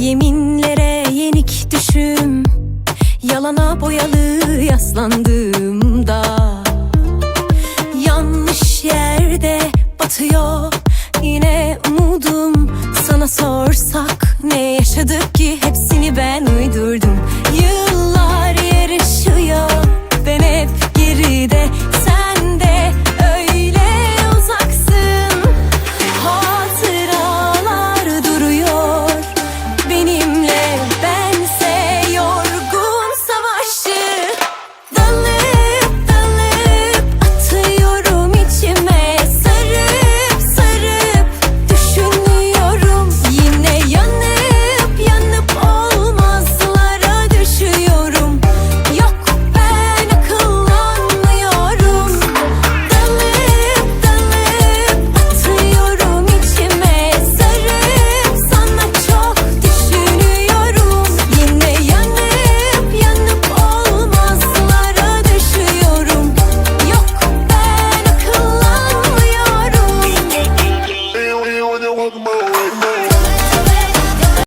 Yeminlere yenik düşüm Yalana boyalı yaslandığımda Yanlış yerde batıyor yine umudum. Sana sorsak ne yaşadık ki hepsi